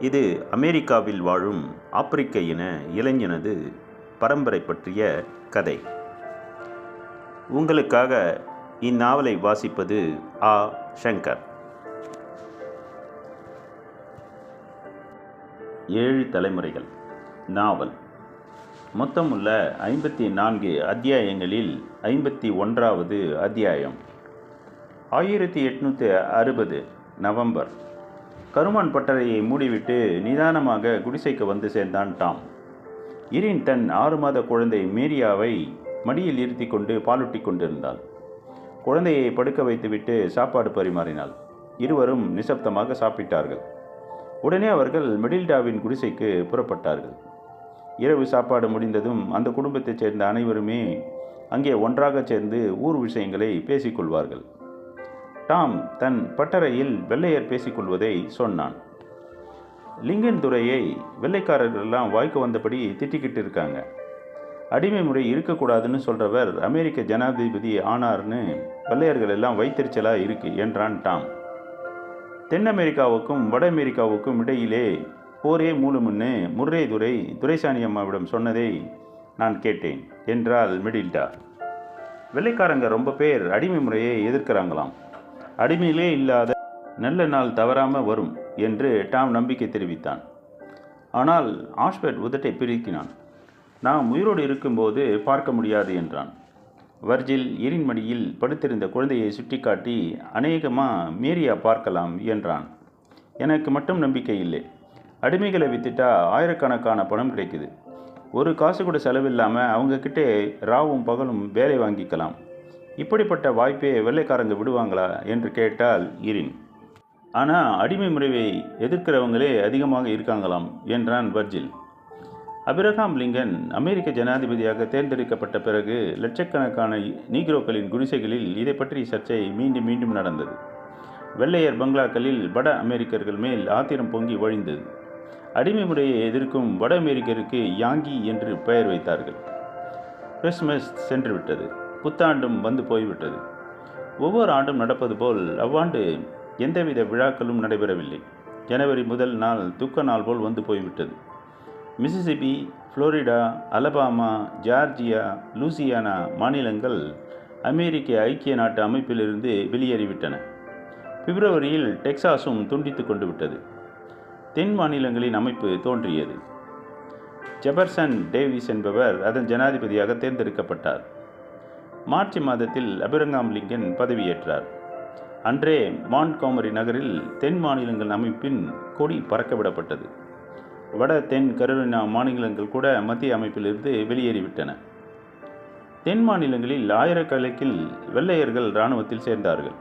இது அமெரிக்காவில் வாழும் ஆப்பிரிக்க இன இளைஞனது பரம்பரை பற்றிய கதை. உங்களுக்காக இந்நாவலை வாசிப்பது ஆ. சங்கர். ஏழு தலைமுறைகள். நாவல். மொத்தம் உள்ள ஐம்பத்தி நான்கு அத்தியாயங்களில் ஐம்பத்தி ஒன்றாவது அத்தியாயம். ஆயிரத்தி எட்நூற்றி அறுபது நவம்பர். கருமான் பட்டறையை மூடிவிட்டு நிதானமாக குடிசைக்கு வந்து சேர்ந்தான் டாம். இரின் தன் ஆறு மாத குழந்தை மேரியாவை மடியில் இருத்தி கொண்டு பாலூட்டி கொண்டிருந்தாள். குழந்தையை படுக்க வைத்துவிட்டு சாப்பாடு பரிமாறினாள். இருவரும் நிசப்தமாக சாப்பிட்டார்கள். உடனே அவர்கள் மெடில்டாவின் குடிசைக்கு புறப்பட்டார்கள். இரவு சாப்பாடு முடிந்ததும் அந்த குடும்பத்தைச் சேர்ந்த அனைவருமே அங்கே ஒன்றாக சேர்ந்து ஊர் விஷயங்களை பேசிக்கொள்வார்கள் டாம் தன் பட்டறையில் வெள்ளையர் பேசிக்கொள்வதை சொன்னான். லிங்கன் துறையை வெள்ளைக்காரர்கள் எல்லாம் வாய்க்கு வந்தபடி திட்டிக்கிட்டு இருக்காங்க. அடிமை முறை இருக்கக்கூடாதுன்னு சொல்கிறவர் அமெரிக்க ஜனாதிபதி ஆனார்னு வெள்ளையர்கள் எல்லாம் வைத்தறிச்சலாக இருக்கு என்றான் டாம் தென் அமெரிக்காவுக்கும் வட அமெரிக்காவுக்கும் இடையிலே போரே மூலமுன்னு முர்ரே துரை துரைசாணி அம்மாவிடம் சொன்னதை நான் கேட்டேன் என்றால் மிடில்டா. வெள்ளைக்காரங்க ரொம்ப பேர் அடிமை முறையை எதிர்க்கிறாங்களாம். அடிமையிலே இல்லாத நல்ல நாள் தவறாமல் வரும் என்று டாம் நம்பிக்கை தெரிவித்தான். ஆனால் ஆஷ்பெட் உதட்டை பிரிக்கினான் நாம் உயிரோடு இருக்கும்போது பார்க்க முடியாது என்றான். வர்ஜில் இரின்மடியில் படுத்திருந்த குழந்தையை சுட்டிக்காட்டி அநேகமாக மேரியா பார்க்கலாம் என்றான். எனக்கு மட்டும் நம்பிக்கை இல்லை. அடிமைகளை வித்துட்டா ஆயிரக்கணக்கான பணம் கிடைக்குது. ஒரு காசு கூட செலவில்லாமல் அவங்கக்கிட்டே ராவும் பகலும் வேலை வாங்கிக்கலாம். இப்படிப்பட்ட வாய்ப்பை வெள்ளைக்காரங்க விடுவாங்களா என்று கேட்டால் இரின். ஆனால் அடிமை முறையை எதிர்க்கிறவங்களே அதிகமாக இருக்காங்களாம் என்றான் வர்ஜில். அபிரகாம் லிங்கன் அமெரிக்க ஜனாதிபதியாக தேர்ந்தெடுக்கப்பட்ட பிறகு லட்சக்கணக்கான நீக்ரோக்களின் குடிசைகளில் இதை பற்றி சர்ச்சை மீண்டும் மீண்டும் நடந்தது. வெள்ளையர் பங்களாக்களில் வட அமெரிக்கர்கள் மேல் ஆத்திரம் பொங்கி வழிந்தது அடிமை முறையை எதிர்க்கும் வட அமெரிக்கருக்கு யாங்கி என்று பெயர் வைத்தார்கள். கிறிஸ்மஸ் சென்றுவிட்டது. புத்தாண்டும் வந்து போய்விட்டது. ஒவ்வொரு ஆண்டும் நடப்பது போல் அவ்வாண்டு எந்தவித விழாக்களும் நடைபெறவில்லை. ஜனவரி முதல் நாள் துக்க நாள் போல் வந்து போய்விட்டது. Mississippi Florida Alabama Georgia Louisiana மாநிலங்கள் அமெரிக்க ஐக்கிய நாட்டு அமைப்பிலிருந்து வெளியேறிவிட்டன. பிப்ரவரியில் டெக்சாஸும் துண்டித்து கொண்டு விட்டது. தென் மாநிலங்களின் அமைப்பு தோன்றியது. ஜெபர்சன் டேவிஸ் என்பவர் அதன் ஜனாதிபதியாக தேர்ந்தெடுக்கப்பட்டார். மார்ச் மாதத்தில் அபிரங்காம் லிங்கன் பதவியேற்றார். அன்றே மான்காமரி நகரில் தென் மாநிலங்கள் அமைப்பின் கொடி பறக்கவிடப்பட்டது. வட தென் கரோலினா மாநிலங்கள் கூட மத்திய அமைப்பிலிருந்து வெளியேறிவிட்டன. தென் மாநிலங்களில் ஆயிரக்கணக்கில் வெள்ளையர்கள் இராணுவத்தில் சேர்ந்தார்கள்.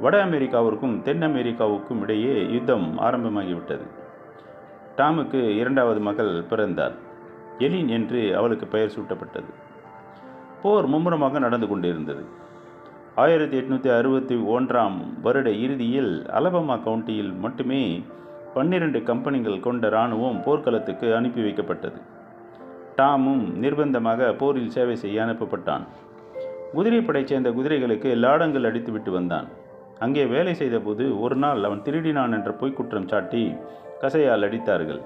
வட அமெரிக்காவிற்கும் தென் அமெரிக்காவுக்கும் இடையே யுத்தம் ஆரம்பமாகிவிட்டது. டாமுக்கு இரண்டாவது மகள் பிறந்தார் எலின் என்று அவளுக்கு பெயர் சூட்டப்பட்டது. போர் மும்முரமாக நடந்து கொண்டிருந்தது. ஆயிரத்தி எட்நூற்றி அறுபத்தி ஒன்றாம் வருட இறுதியில் அலபமா கவுண்டியில் மட்டுமே பன்னிரண்டு கம்பெனிகள் கொண்ட இராணுவம் போர்க்களத்துக்கு அனுப்பி வைக்கப்பட்டது. டாமும் நிர்பந்தமாக போரில் சேவை செய்ய அனுப்பப்பட்டான். குதிரைப்படைச் சேர்ந்த குதிரைகளுக்கு லாடங்கள் அடித்துவிட்டு வந்தான். அங்கே வேலை செய்தபோது ஒரு நாள் அவன் திருடினான் என்ற பொய்க்குற்றம் சாட்டி கசையால் அடித்தார்கள்.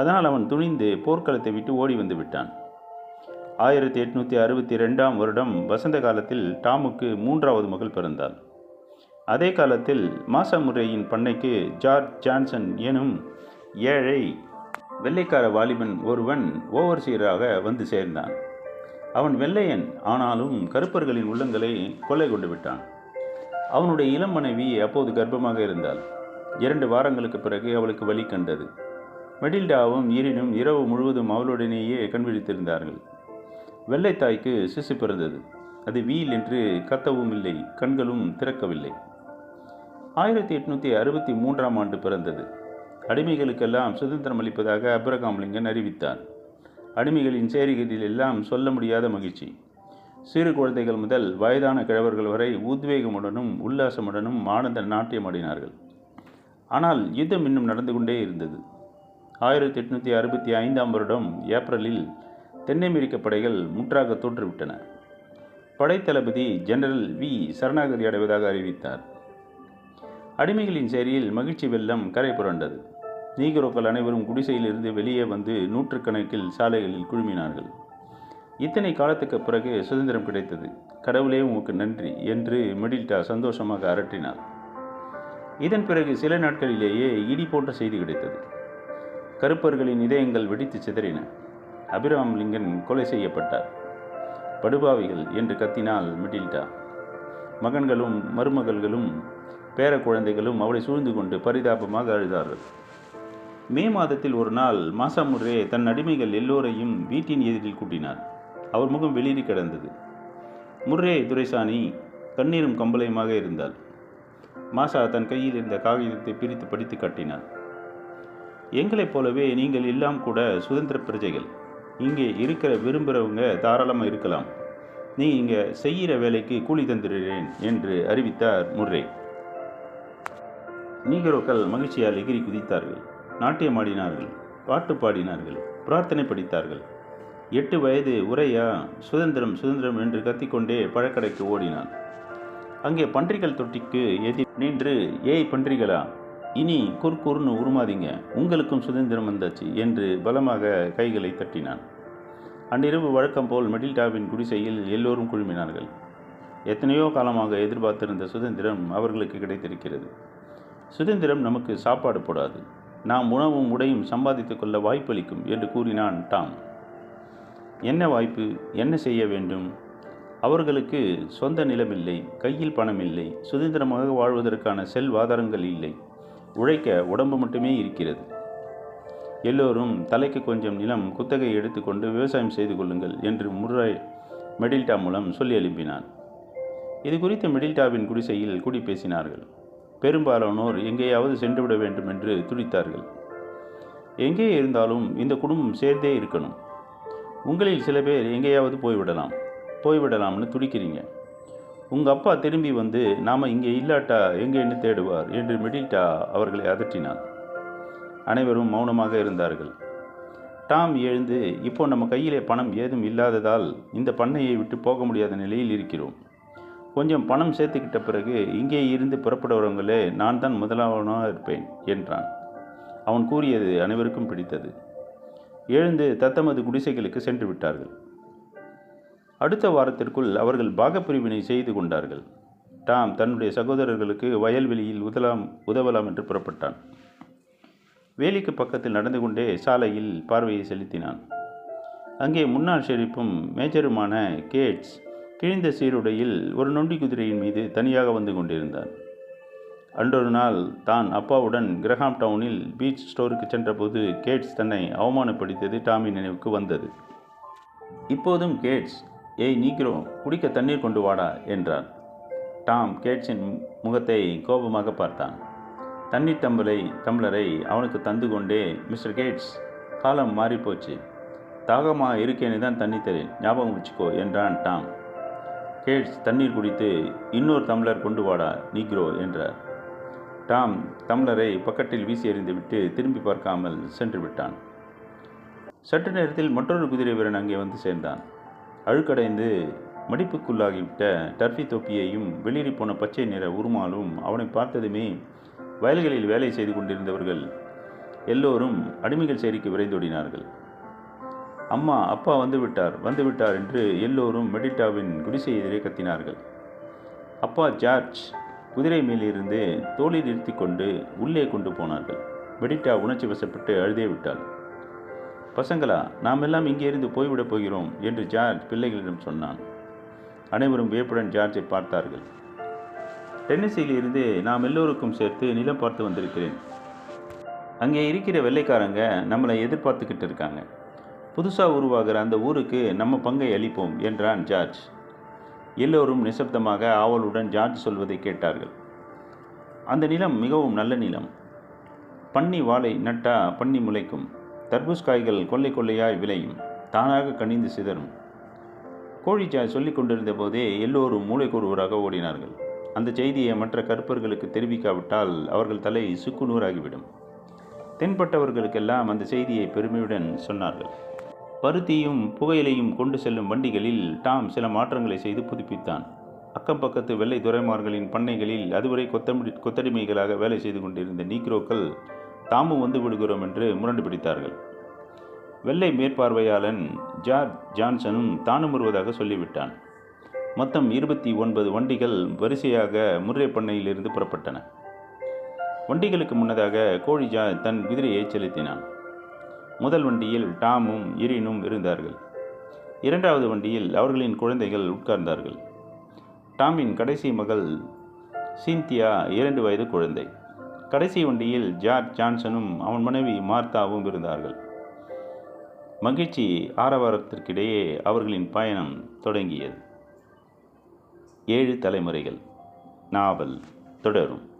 அதனால் அவன் துணிந்து போர்க்களத்தை விட்டு ஓடி வந்து விட்டான். ஆயிரத்தி எட்நூற்றி அறுபத்தி ரெண்டாம் வருடம் வசந்த காலத்தில் டாமுக்கு மூன்றாவது மகள் பிறந்தாள். அதே காலத்தில் மாசமுறையின் பண்ணைக்கு ஜார்ஜ் ஜான்சன் எனும் ஏழை வெள்ளைக்கார வாலிபன் ஒருவன் ஓவர்சீராக வந்து சேர்ந்தான். அவன் வெள்ளையன் ஆனாலும் கருப்பர்களின் உள்ளங்களை கொள்ளை கொண்டு விட்டான். அவனுடைய இளம் மனைவி அப்போது கர்ப்பமாக இருந்தாள். இரண்டு வாரங்களுக்கு பிறகு அவளுக்கு வலி கண்டது. மெடில்டாவும் ஈரினும் இரவு முழுவதும் அவளுடனேயே கண்விழித்திருந்தார்கள் வெள்ளைத்தாய்க்கு சிசு பிறந்தது. அது வீல் என்று கத்தவும் இல்லை கண்களும் திறக்கவில்லை. ஆயிரத்தி எட்நூற்றி அறுபத்தி மூன்றாம் ஆண்டு பிறந்தது. அடிமைகளுக்கெல்லாம் சுதந்திரம் அளிப்பதாக அப்ரகாம் லிங்கன் அறிவித்தார். அடிமைகளின் சேரிகளில் எல்லாம் சொல்ல முடியாத மகிழ்ச்சி. சிறு குழந்தைகள் முதல் வயதான கிழவர்கள் வரை உத்வேகமுடனும் உல்லாசமுடனும் ஆனந்த நாட்டியமாடினார்கள் ஆனால் யுத்தம் இன்னும் நடந்து கொண்டே இருந்தது. ஆயிரத்தி எட்நூற்றி அறுபத்தி ஐந்தாம் வருடம் ஏப்ரலில் தென் அமெரிக்க படைகள் முற்றாக தோற்றுவிட்டன படைத்தளபதி ஜெனரல் வி. சரணாகதி அடைவதாக அறிவித்தார். அடிமைகளின் சேரியில் மகிழ்ச்சி வெள்ளம் கரை புரண்டது. நீகரோக்கள் அனைவரும் குடிசையிலிருந்து வெளியே வந்து நூற்றுக்கணக்கில் சாலைகளில் குழுமினார்கள். இத்தனை காலத்துக்கு பிறகு சுதந்திரம் கிடைத்தது. கடவுளே உமக்கு நன்றி என்று மெடில்டா சந்தோஷமாக அரட்டினார். இதன் பிறகு சில நாட்களிலேயே இடி போன்ற செய்தி கிடைத்தது. கருப்பர்களின் இதயங்கள் வெடித்து சிதறின. அபிரகாம் லிங்கன் கொலை செய்யப்பட்டார். படுபாவிகள் என்று கத்தினாள் மிடில்டா மகன்களும் மருமகள்களும் பேர குழந்தைகளும் அவளை சூழ்ந்து கொண்டு பரிதாபமாக அழுதார்கள். மே மாதத்தில் ஒரு நாள் மாசா முர்ரே தன் அடிமைகள் எல்லோரையும் வீட்டின் எதிரில் கூட்டினார். அவர் முகம் வெளிரி கிடந்தது. முர்ரே துரைசாணி கண்ணீரும் கம்பளையுமாக இருந்தாள். மாசா தன் கையில் இருந்த காகிதத்தை பிரித்து படித்து காட்டினார். எங்களைப் போலவே நீங்கள் எல்லாம் கூட சுதந்திர பிரஜைகள். இங்கே இருக்கிற விரும்புகிறவங்க தாராளமாக இருக்கலாம். நீ இங்கே செய்கிற வேலைக்கு கூலி தந்துடுறேன் என்று அறிவித்தார் முர்ரே. நீகரோக்கள் மகிழ்ச்சியால் எகிரி குதித்தார்கள். நாட்டியமாடினார்கள் பாட்டு பாடினார்கள் பிரார்த்தனை படித்தார்கள். எட்டு வயது உரையா சுதந்திரம் சுதந்திரம் என்று கத்திக்கொண்டே பழக்கடைக்கு ஓடினான். அங்கே பன்றிகள் தொட்டிக்கு எதிர் நின்று ஏய் பன்றிகளா இனி குறுக்குறுன்னு உருமாதிங்க உங்களுக்கும் சுதந்திரம் வந்தாச்சு என்று பலமாக கைகளை தட்டினான். அன்றிரவு வழக்கம் போல் மெடில்டாவின் குடிசையில் எல்லோரும் குழுமினார்கள். எத்தனையோ காலமாக எதிர்பார்த்திருந்த சுதந்திரம் அவர்களுக்கு கிடைத்திருக்கிறது. சுதந்திரம் நமக்கு சாப்பாடு போடாது. நாம் உணவும் உடையும் சம்பாதித்து கொள்ள வாய்ப்பளிக்கும் என்று கூறினான் டாம். என்ன வாய்ப்பு? என்ன செய்ய வேண்டும்? அவர்களுக்கு சொந்த நிலமில்லை கையில் பணம் இல்லை சுதந்திரமாக வாழ்வதற்கான செல்வாதாரங்கள் இல்லை. உழைக்க உடம்பு மட்டுமே இருக்கிறது. எல்லோரும் தலைக்கு கொஞ்சம் நிலம் குத்தகை எடுத்துக்கொண்டு விவசாயம் செய்து கொள்ளுங்கள் என்று முறை மெடில்டா மூலம் சொல்லி எழுப்பினான். இது குறித்து மெடில்டாவின் குடிசையில் குடி பேசினார்கள். பெரும்பாலானோர் எங்கேயாவது சென்றுவிட வேண்டும் என்று துடித்தார்கள். எங்கே இருந்தாலும் இந்த குடும்பம் சேர்ந்தே இருக்கணும். உங்களில் சில பேர் எங்கேயாவது போய்விடலாம். போய்விடலாம்னு துடிக்கிறீங்க. உங்கள் அப்பா திரும்பி வந்து நாம் இங்கே இல்லாட்டா எங்கேன்னு தேடுவார் என்று மெடில்டா அவர்களை அதட்டினான். அனைவரும் மௌனமாக இருந்தார்கள். டாம் எழுந்து இப்போ நம்ம கையிலே பணம் ஏதும் இல்லாததால் இந்த பண்ணையை விட்டு போக முடியாத நிலையில் இருக்கிறோம். கொஞ்சம் பணம் சேர்த்துக்கிட்ட பிறகு இங்கே இருந்து புறப்படுறவங்களே நான் தான் முதலாவனாக இருப்பேன் என்றான். அவன் கூறியது அனைவருக்கும் பிடித்தது. எழுந்து தத்தமது குடிசைகளுக்கு சென்று விட்டார்கள். அடுத்த வாரத்திற்குள் அவர்கள் பாகப்பிரிவினை செய்து கொண்டார்கள். டாம் தன்னுடைய சகோதரர்களுக்கு வயல்வெளியில் உதலாம் உதவலாம் என்று புறப்பட்டான். வேலிக்கு பக்கத்தில் நடந்து கொண்டே சாலையில் பார்வையை செலுத்தினான். அங்கே முன்னாள் ஷெரீப்பும் மேஜருமான கேட்ஸ் கிழிந்த சீருடையில் ஒரு நொண்டி குதிரையின் மீது தனியாக வந்து கொண்டிருந்தார் அன்றொரு நாள் தான் அப்பாவுடன் கிரஹாம் டவுனில் பீச் ஸ்டோருக்கு சென்றபோது கேட்ஸ் தன்னை அவமானப்படுத்தியது டாமின் நினைவுக்கு வந்தது. இப்போதும் கேட்ஸ் ஏய் நீக்ரோ குடிக்க தண்ணீர் கொண்டு வாடா என்றார் டாம் கேட்ஸின் முகத்தை கோபமாக பார்த்தான். தண்ணீர் டம்பலை டம்ளரை அவனுக்கு தந்து கொண்டே மிஸ்டர் கேட்ஸ் காலம் மாறிப்போச்சு. தாகமாக இருக்கேன்னு தான் தண்ணி தரேன். ஞாபகம் வச்சுக்கோ என்றான் டாம். கேட்ஸ் தண்ணீர் குடித்து இன்னொரு டம்ளர் கொண்டு வாடா நீக்ரோ என்றார். டாம் டம்ளரை பக்கத்தில் வீசி எறிந்துவிட்டு திரும்பி பார்க்காமல் சென்று விட்டான். சற்று நேரத்தில் மற்றொரு குதிரை வீரன் அங்கே வந்து சேர்ந்தான். அழுக்கடைந்து மடிப்புக்குள்ளாகிவிட்ட டர்ஃபி தொப்பியையும் வெளியேறி போன பச்சை நிற உருமாலும் அவனை பார்த்ததுமே வயல்களில் வேலை செய்து கொண்டிருந்தவர்கள் எல்லோரும் அடிமைகள் சேரிக்கு விரைந்தோடினார்கள். அம்மா அப்பா வந்து விட்டார் என்று எல்லோரும் மெடிட்டாவின் குடிசை எதிரே கத்தினார்கள். அப்பா ஜார்ஜ் குதிரை மேலிருந்து தோளில் நிறுத்தி கொண்டு உள்ளே கொண்டு போனார்கள். மெடிட்டா உணர்ச்சி வசப்பட்டு அழுதே விட்டாள். பசங்களா நாம் எல்லாம் இங்கே இருந்து போய்விடப் போகிறோம் என்று ஜார்ஜ் பிள்ளைகளிடம் சொன்னான். அனைவரும் வியப்புடன் ஜார்ஜை பார்த்தார்கள். டென்னிஸில் இருந்து நாம் எல்லோருக்கும் சேர்த்து நிலம் பார்த்து வந்திருக்கிறேன். அங்கே இருக்கிற வெள்ளைக்காரங்க நம்மளை எதிர்பார்த்துக்கிட்டு இருக்காங்க. புதுசாக உருவாகிற அந்த ஊருக்கு நம்ம பங்கை அளிப்போம் என்றான் ஜார்ஜ். எல்லோரும் நிசப்தமாக ஆவலுடன் ஜார்ஜ் சொல்வதை கேட்டார்கள். அந்த நிலம் மிகவும் நல்ல நிலம். பன்னி வாழை நட்டா பன்னி முளைக்கும். தர்பூஸ் காய்கள் கொள்ளை கொள்ளையாய் விளையும். தானாக கனிந்து சிதறும். கோழிச்சாய் சொல்லிக் கொண்டிருந்த போதே எல்லோரும் மூளைக்கூறுவராக ஓடினார்கள். அந்த செய்தியை மற்ற கற்பர்களுக்கு தெரிவிக்காவிட்டால் அவர்கள் தலை சுக்கு நூறாகிவிடும். தென்பட்டவர்களுக்கெல்லாம் அந்த செய்தியை பெருமையுடன் சொன்னார்கள். பருத்தியும் புகையிலையும் கொண்டு செல்லும் வண்டிகளில் டாம் சில மாற்றங்களை செய்து புதுப்பித்தான். அக்கம் பக்கத்து வெள்ளை துறைமார்களின் பண்ணைகளில் அதுவரை கொத்தமடி கொத்தடிமைகளாக வேலை செய்து கொண்டிருந்த நீக்ரோக்கள் தாமும் வந்து விடுகிறோம் என்று முரண்டு பிடித்தார்கள். வெள்ளை மேற்பார்வையாளன் ஜார்ஜ் ஜான்சனும் தானும் வருவதாக சொல்லிவிட்டான். மொத்தம் இருபத்தி ஒன்பது வண்டிகள் வரிசையாக முர்ரே பண்ணையிலிருந்து புறப்பட்டன. வண்டிகளுக்கு முன்னதாக கோழிஜா தன் குதிரையை செலுத்தினான். முதல் வண்டியில் டாமும் இரினும் இருந்தார்கள். இரண்டாவது வண்டியில் அவர்களின் குழந்தைகள் உட்கார்ந்தார்கள். டாமின் கடைசி மகள் சீந்தியா இரண்டு வயது குழந்தை. கடைசி வண்டியில் ஜார்ஜ் ஜான்சனும் அவன் மனைவி மார்த்தாவும் இருந்தார்கள். மகிழ்ச்சி ஆரவாரத்திற்கிடையே அவர்களின் பயணம் தொடங்கியது. ஏழு தலைமுறைகள். நாவல் தொடரும்.